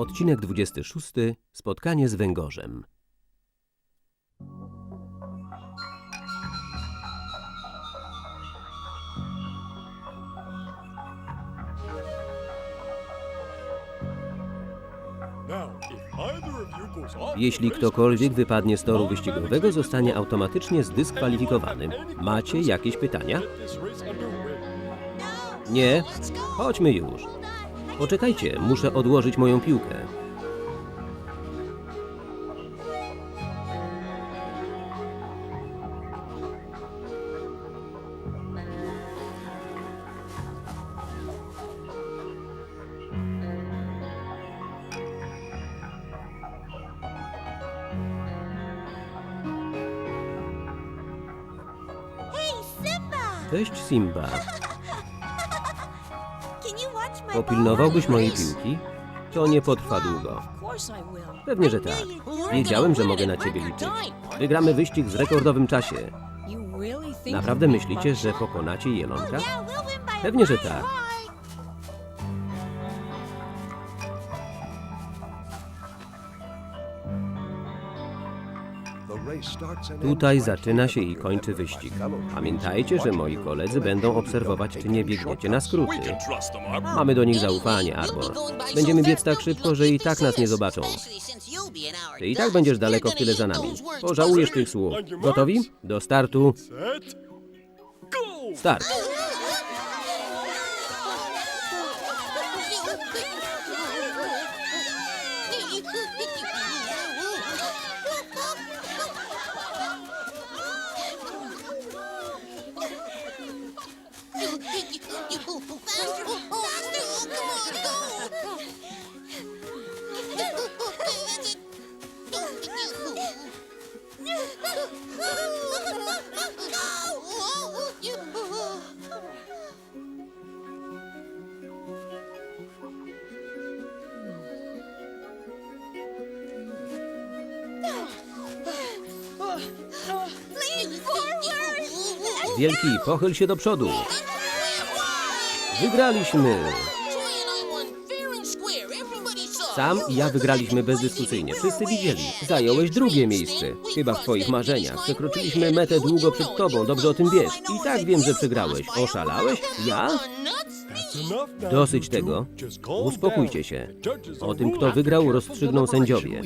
Odcinek 26. Spotkanie z węgorzem. Jeśli ktokolwiek wypadnie z toru wyścigowego, zostanie automatycznie zdyskwalifikowany. Macie jakieś pytania? Nie? Chodźmy już. Poczekajcie, muszę odłożyć moją piłkę. Cześć Simba. Popilnowałbyś mojej piłki? To nie potrwa długo. Pewnie, że tak. Wiedziałem, że mogę na ciebie liczyć. Wygramy wyścig w rekordowym czasie. Naprawdę myślicie, że pokonacie Jelonka? Pewnie, że tak. Tutaj zaczyna się i kończy wyścig. Pamiętajcie, że moi koledzy będą obserwować, czy nie biegniecie na skróty. Mamy do nich zaufanie, Arbor. Będziemy biec tak szybko, że i tak nas nie zobaczą. Ty i tak będziesz daleko w tyle za nami. Pożałujesz tych słów. Gotowi? Do startu. Start. Wielki, pochyl się do przodu. Wygraliśmy. Sam i ja wygraliśmy bezdyskusyjnie. Wszyscy widzieli. Zająłeś drugie miejsce. Chyba w twoich marzeniach. Przekroczyliśmy metę długo przed tobą. Dobrze o tym wiesz. I tak wiem, że przegrałeś. Oszalałeś? Ja? Dosyć tego. Uspokójcie się. O tym, kto wygrał, rozstrzygną sędziowie.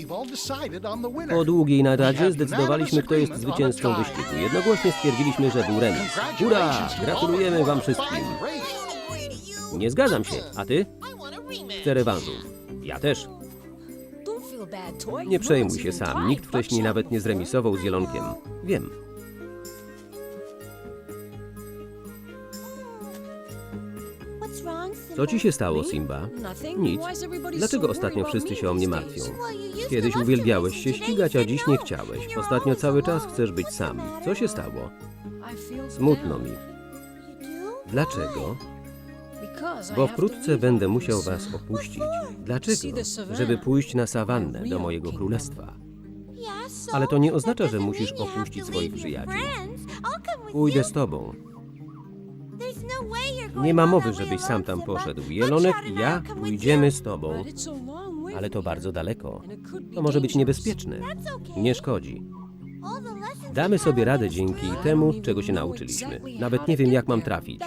Po długiej naradzie zdecydowaliśmy, kto jest zwycięzcą wyścigu. Jednogłośnie stwierdziliśmy, że był remis. Hurra! Gratulujemy wam wszystkim. Nie zgadzam się. A ty? Chcę rewanżu. Ja też. Nie przejmuj się sam. Nikt wcześniej nawet nie zremisował z Jelonkiem. Wiem. Co ci się stało, Simba? Nic. Dlaczego ostatnio wszyscy się o mnie martwią? Kiedyś uwielbiałeś się ścigać, a dziś nie chciałeś. Ostatnio cały czas chcesz być sam. Co się stało? Smutno mi. Dlaczego? Bo wkrótce będę musiał was opuścić. Dlaczego? Żeby pójść na sawannę do mojego królestwa. Ale to nie oznacza, że musisz opuścić swoich przyjaciół. Pójdę z tobą. Nie ma mowy, żebyś sam tam poszedł. Jelonek i ja pójdziemy z tobą. Ale to bardzo daleko. To może być niebezpieczne. Nie szkodzi. Damy sobie radę dzięki temu, czego się nauczyliśmy. Nawet nie wiem, jak mam trafić.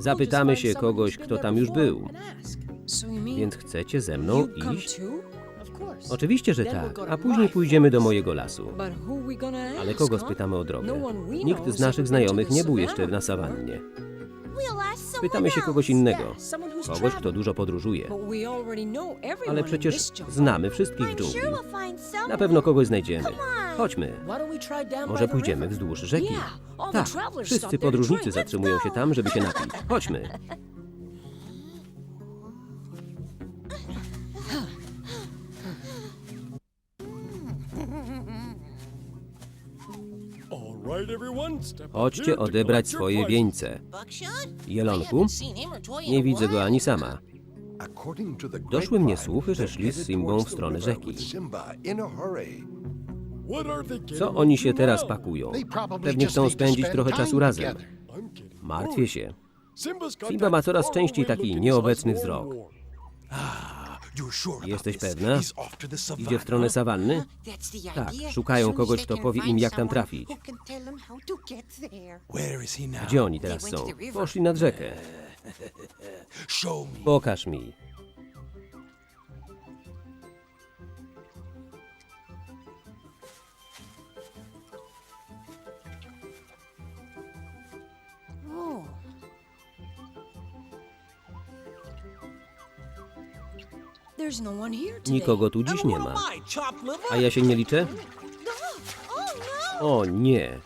Zapytamy się kogoś, kto tam już był. Więc chcecie ze mną iść? Oczywiście, że tak, a później my pójdziemy do mojego lasu. Ale kogo spytamy o drogę? No Nikt z naszych znajomych nie był jeszcze na sawannie. Pytamy się kogoś innego. Kogoś, kto dużo podróżuje. Ale przecież znamy wszystkich w dżungli. Na pewno kogoś znajdziemy. Chodźmy. Może pójdziemy wzdłuż rzeki. Tak, wszyscy podróżnicy zatrzymują się tam, żeby się napić. Chodźmy. Chodźcie odebrać swoje wieńce. Jelonku? Nie widzę go ani sama. Doszły mnie słuchy, że szli z Simbą w stronę rzeki. Co oni się teraz pakują? Pewnie chcą spędzić trochę czasu razem. Martwię się. Simba ma coraz częściej taki nieobecny wzrok. Jesteś pewna? Idzie w stronę sawanny? Tak, szukają kogoś, kto powie im, jak tam trafić. Gdzie oni teraz są? Poszli nad rzekę. Pokaż mi. Nikogo tu dziś nie ma. A ja się nie liczę? O nie.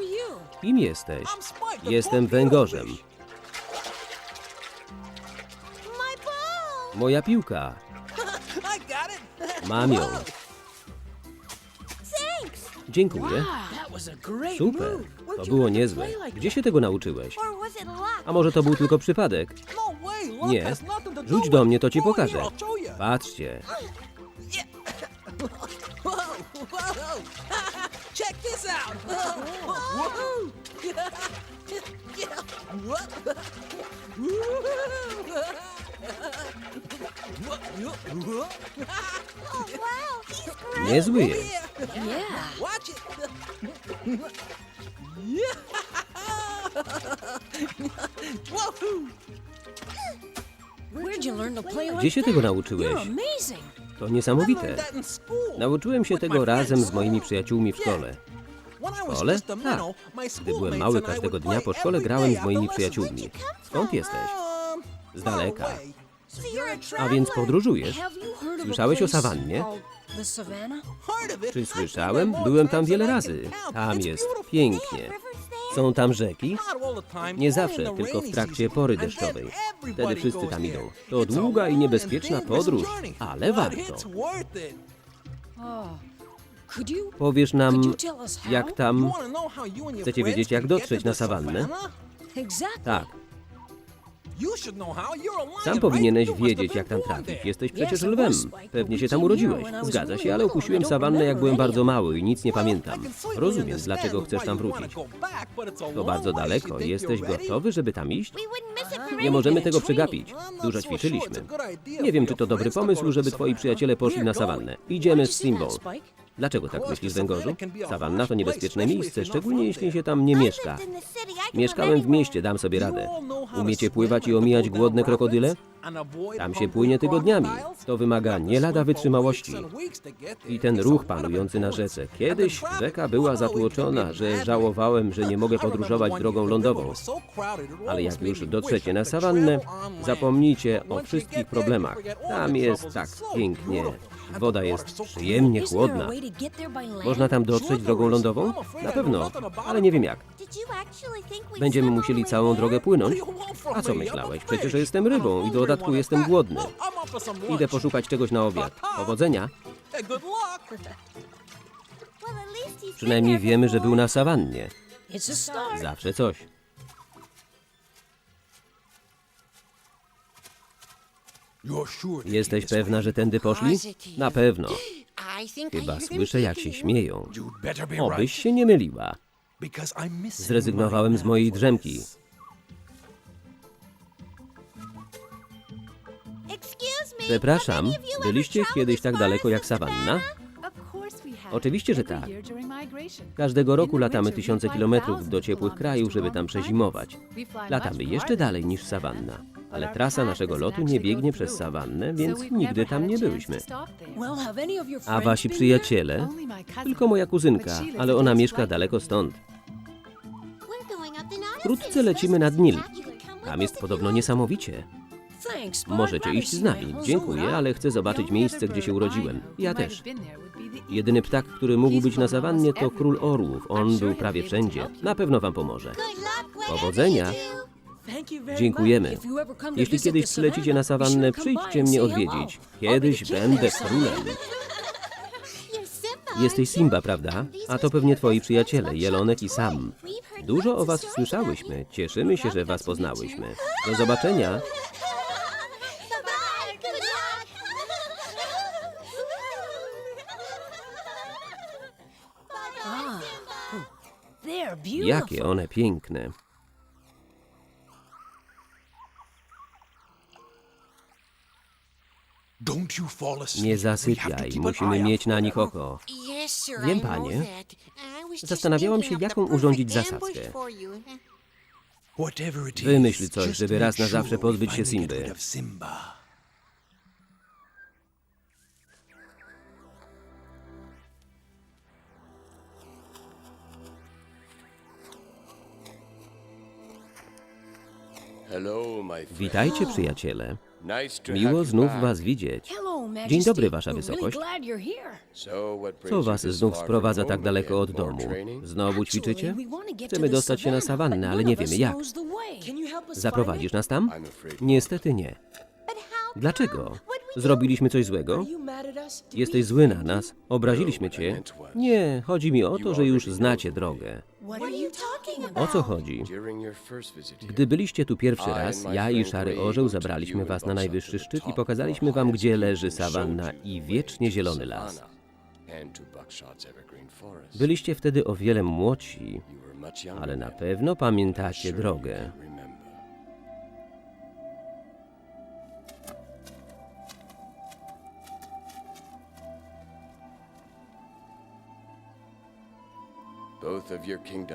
You? Kim jesteś? Jestem węgorzem. Moja piłka. Mam ją. Dziękuję. Super. To było niezłe. Gdzie się tego nauczyłeś? A może to był tylko przypadek? No Nie. Rzuć do mnie, to ci pokażę. Patrzcie. Whoa, whoa. Gdzie się tego nauczyłeś? To niesamowite. Nauczyłem się tego razem z moimi przyjaciółmi w szkole. Was szkole? Tak. Gdy byłem mały każdego dnia po szkole grałem z moimi przyjaciółmi. Skąd jesteś? Um, Z daleka. you're a więc podróżujesz. Słyszałeś o sawannie? Czy słyszałem? Byłem tam wiele razy. Tam jest pięknie. Są tam rzeki? Nie zawsze, tylko w trakcie pory deszczowej. Wtedy wszyscy tam idą. To długa i niebezpieczna podróż, ale warto. Oh. Powiesz nam, jak tam... Chcecie wiedzieć, jak dotrzeć na sawannę? Tak, sam powinieneś wiedzieć, jak tam trafić. Jesteś przecież lwem. Pewnie się tam urodziłeś. Zgadza się, ale opuściłem sawannę, jak byłem bardzo mały i nic nie pamiętam. Rozumiem, dlaczego chcesz tam wrócić. To bardzo daleko. Jesteś gotowy, żeby tam iść? Nie możemy tego przegapić. Dużo ćwiczyliśmy. Nie wiem, czy to dobry pomysł, żeby twoi przyjaciele poszli na sawannę. Idziemy z Simbą. Dlaczego tak myślisz, węgorzu? Sawanna to niebezpieczne miejsce, you're szczególnie jeśli się tam nie mieszka. Mieszkałem w mieście, dam sobie radę. Umiecie pływać i omijać głodne krokodyle? Tam się płynie tygodniami. To wymaga nie lada wytrzymałości. I ten ruch panujący na rzece. Kiedyś rzeka była zatłoczona, że żałowałem, że nie mogę podróżować drogą lądową. Ale jak już dotrzecie na sawannę, zapomnijcie o wszystkich problemach. Tam jest tak pięknie. Woda jest przyjemnie chłodna. Można tam dotrzeć drogą lądową? Na pewno, ale nie wiem jak. Będziemy musieli całą drogę płynąć? Do A co myślałeś? Przecież jestem rybą i hungry dodatku jestem głodny. Idę poszukać czegoś na obiad. Powodzenia. Przynajmniej wiemy, że był na sawannie. Zawsze coś. Jesteś pewna, że tędy poszli? Na pewno. Chyba słyszę, jak się śmieją. Obyś się nie myliła. Zrezygnowałem z mojej drzemki. Przepraszam, byliście kiedyś tak daleko jak sawanna? Oczywiście, że tak. Każdego roku latamy tysiące kilometrów do ciepłych krajów, żeby tam przezimować. Latamy jeszcze dalej niż sawanna. Ale trasa naszego lotu nie biegnie przez sawannę, więc nigdy tam nie your A wasi przyjaciele? Tylko moja kuzynka, ale ona mieszka daleko stąd. Wkrótce lecimy nad Nil. Tam jest podobno niesamowicie. Możecie iść z nami. Dziękuję, ale chcę zobaczyć miejsce, gdzie się urodziłem. Ja też. Jedyny ptak, który mógł być na sawannie, to król orłów. On był prawie wszędzie. Na pewno wam pomoże. Powodzenia. Dziękujemy. Jeśli kiedyś the przylecicie na sawannę, przyjdźcie mnie odwiedzić. Kiedyś będę królem. Jesteś? Simba, prawda? A to pewnie twoi przyjaciele, Jelonek i Sam. Dużo o was słyszałyśmy. Cieszymy się, że was poznałyśmy. Do zobaczenia. They're beautiful. Jakie one piękne. Nie We have to zasypiaj, keep an musimy mieć na them. nich oko. Yes, sir, Wiem, I know panie. Zastanawiałam się, of the jaką urządzić zasadzkę. Wymyśl coś, żeby raz na zawsze pozbyć się Simby. Witajcie, przyjaciele. Miło znów was widzieć. Dzień dobry, wasza wysokość. Co was znów sprowadza tak daleko od domu? Znowu ćwiczycie? Chcemy dostać się na sawannę, ale nie wiemy jak. Zaprowadzisz nas tam? Niestety nie. Dlaczego? Zrobiliśmy coś złego? Jesteś zły na nas? Obraziliśmy cię? Nie, chodzi mi o to, że już znacie drogę. O co chodzi? Gdy byliście tu pierwszy raz, ja i Szary Orzeł zabraliśmy was na najwyższy szczyt i pokazaliśmy wam, gdzie leży sawanna i wiecznie zielony las. Byliście wtedy o wiele młodsi, ale na pewno pamiętacie drogę.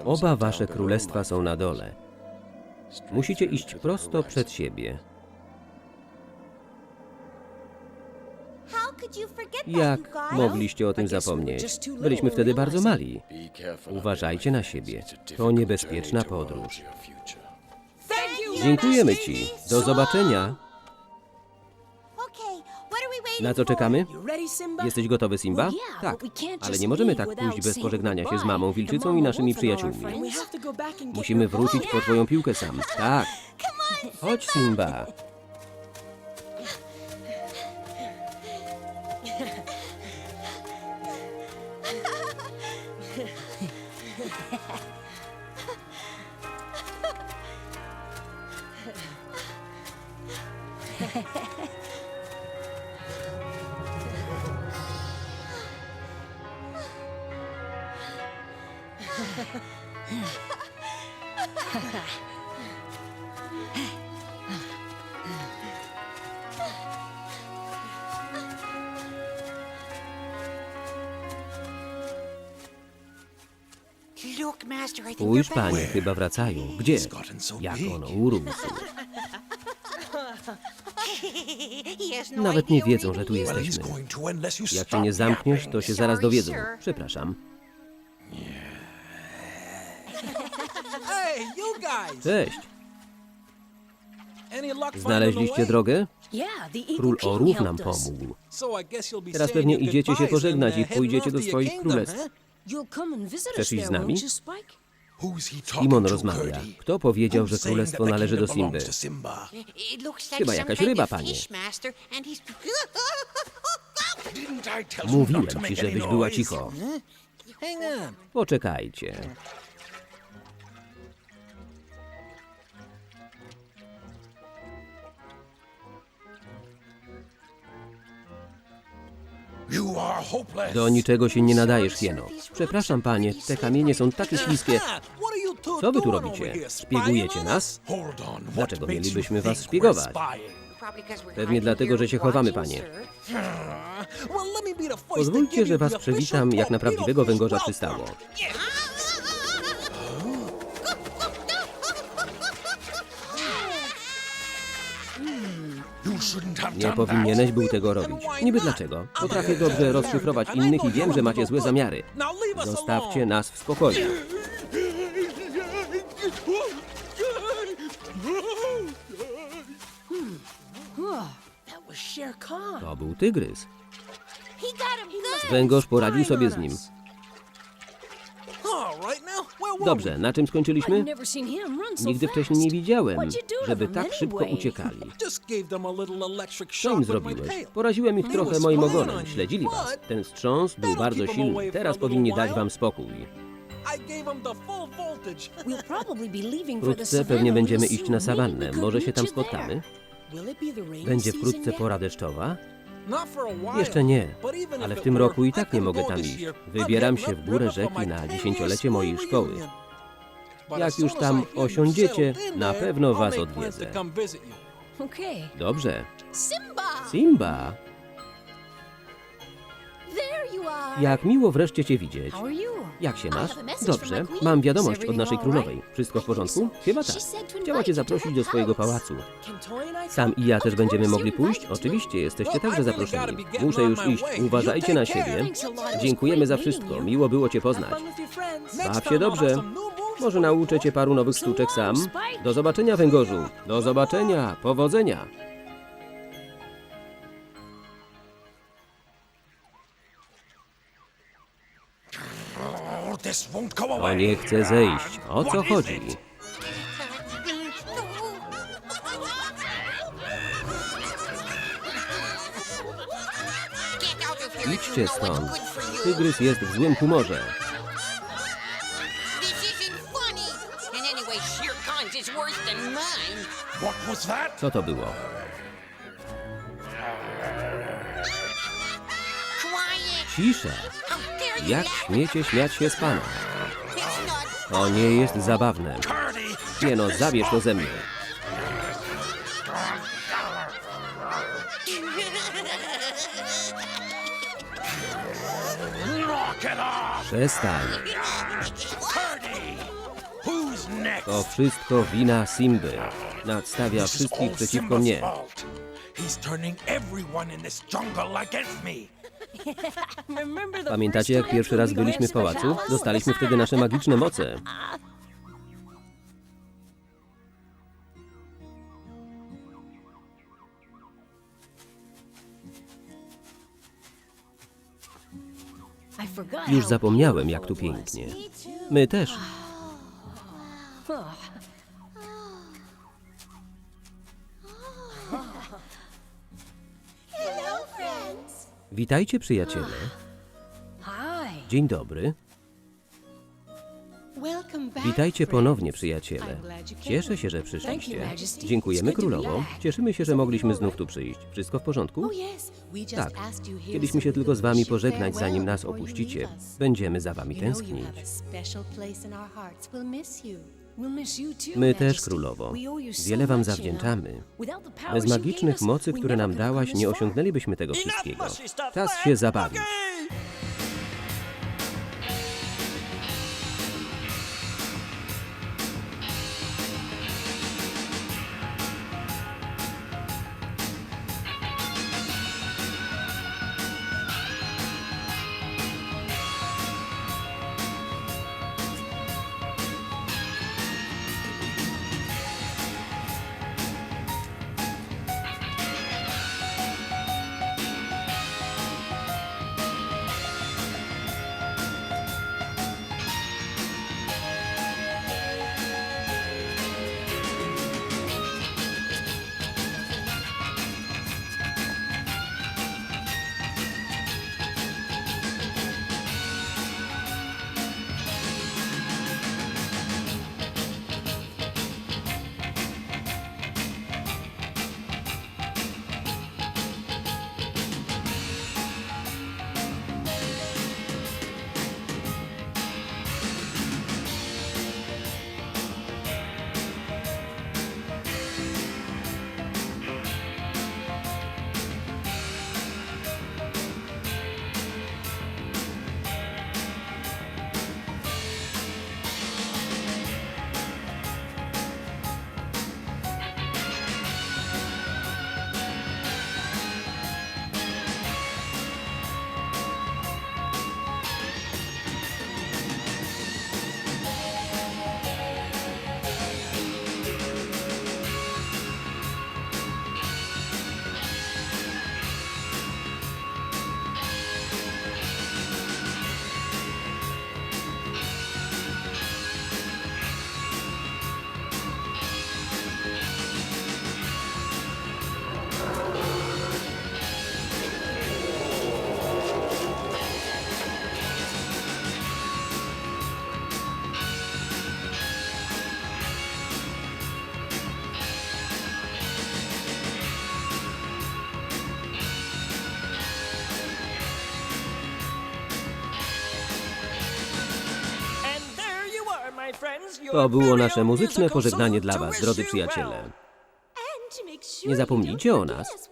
Oba wasze królestwa są na dole. Musicie iść prosto przed siebie. Jak mogliście o tym zapomnieć? Byliśmy wtedy bardzo mali. Uważajcie na siebie. To niebezpieczna podróż. Dziękujemy ci. Do zobaczenia. Na co czekamy? Jesteś gotowy, Simba? Tak, ale nie możemy tak pójść bez pożegnania się z mamą wilczycą i naszymi przyjaciółmi. Musimy wrócić po twoją piłkę sam. Tak. Chodź, Simba. Spójrz, panie, chyba wracają. Gdzie? Jak ono urósł. Nawet nie wiedzą, że tu jesteśmy. Jak się nie zamkniesz, to się zaraz dowiedzą. Przepraszam. Cześć. Znaleźliście drogę? Król Orłów nam pomógł. I Teraz pewnie idziecie się pożegnać i uh, heading pójdziecie do swoich królestw. Chcesz iść z nami? to, rozmawia. Kto powiedział, że królestwo należy do Simby? Chyba jakaś ryba, panie. I Mówiłem ci, żebyś była cicho. On. Poczekajcie. Do niczego się nie nadajesz, hieno. Przepraszam, panie, te kamienie są takie śliskie. Co wy tu robicie? Szpiegujecie nas? Dlaczego mielibyśmy was szpiegować? Pewnie dlatego, że się chowamy, panie. Pozwólcie, że was przywitam, jak na prawdziwego węgorza przystało. Nie powinieneś był tego robić. Niby dlaczego? Potrafię dobrze rozszyfrować innych i wiem, że macie złe zamiary. Zostawcie nas w spokoju. To był tygrys. Węgorz poradził sobie z nim. Dobrze, na czym skończyliśmy? Nigdy wcześniej nie widziałem, żeby tak szybko uciekali. Co im zrobiłeś? Poraziłem ich trochę moim ogonem. Śledzili was. Ten wstrząs był bardzo silny. Teraz powinni dać wam spokój. Wkrótce pewnie będziemy iść na sawannę. Może się tam spotkamy? Będzie wkrótce pora deszczowa? Jeszcze nie, ale w tym roku i tak nie mogę tam iść. Wybieram się w górę rzeki na 10-year dziesięciolecie mojej szkoły. Jak już tam osiądziecie, na pewno was odwiedzę. Dobrze. Simba. Jak miło wreszcie cię widzieć. Jak się masz? Dobrze, mam wiadomość od naszej królowej. Wszystko w porządku? Chyba tak. Chciała cię zaprosić do swojego pałacu. Sam i ja też będziemy mogli pójść? Oczywiście, jesteście także zaproszeni. Muszę już iść. Uważajcie na siebie. Dziękujemy za wszystko. Miło było cię poznać. Baw się dobrze. Może nauczę cię paru nowych sztuczek sam. Do zobaczenia, węgorzu. Do zobaczenia. Powodzenia. To nie chce zejść. O co chodzi? it? Get out of here if Idźcie stąd. Tygrys jest w złym humorze. Co to było? Cisza. Jak śmiecie śmiać się z pana? To nie jest zabawne. Nie no, zabierz to ze mnie. Przestań. To wszystko wina Simby. Nadstawia wszystkich przeciwko mnie. He's turning everyone in this jungle against me. Pamiętacie, jak pierwszy raz byliśmy w pałacu? Dostaliśmy wtedy nasze magiczne moce. Już zapomniałem, jak tu pięknie. My też. Witajcie, przyjaciele. Dzień dobry. Witajcie ponownie, przyjaciele. Cieszę się, że przyszliście. Dziękujemy królowo. Cieszymy się, że mogliśmy znów tu przyjść. Wszystko w porządku? Oh Tak. Chcieliśmy się tylko z wami pożegnać, zanim nas opuścicie. Będziemy za wami tęsknić. My też, królowo. Wiele wam zawdzięczamy. Bez magicznych mocy, które nam dałaś, nie osiągnęlibyśmy tego wszystkiego. Czas się zabawić. To było nasze muzyczne pożegnanie dla Was, drodzy przyjaciele. Nie zapomnijcie o nas.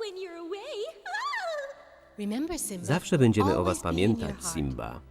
Zawsze będziemy o always Was pamiętać, Simba.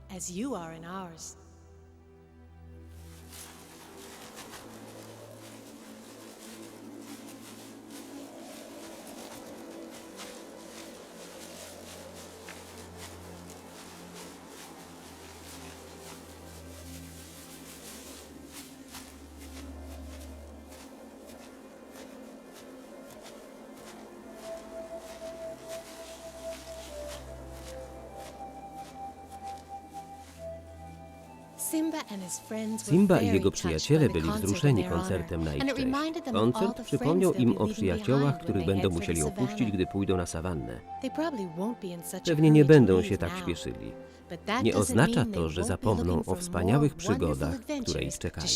Simba i jego przyjaciele byli wzruszeni koncertem na ich cześć. Koncert przypomniał im o przyjaciołach, których będą musieli opuścić, gdy pójdą na sawannę. Pewnie nie będą się tak śpieszyli. Nie oznacza to, że zapomną o wspaniałych przygodach, które ich czekają.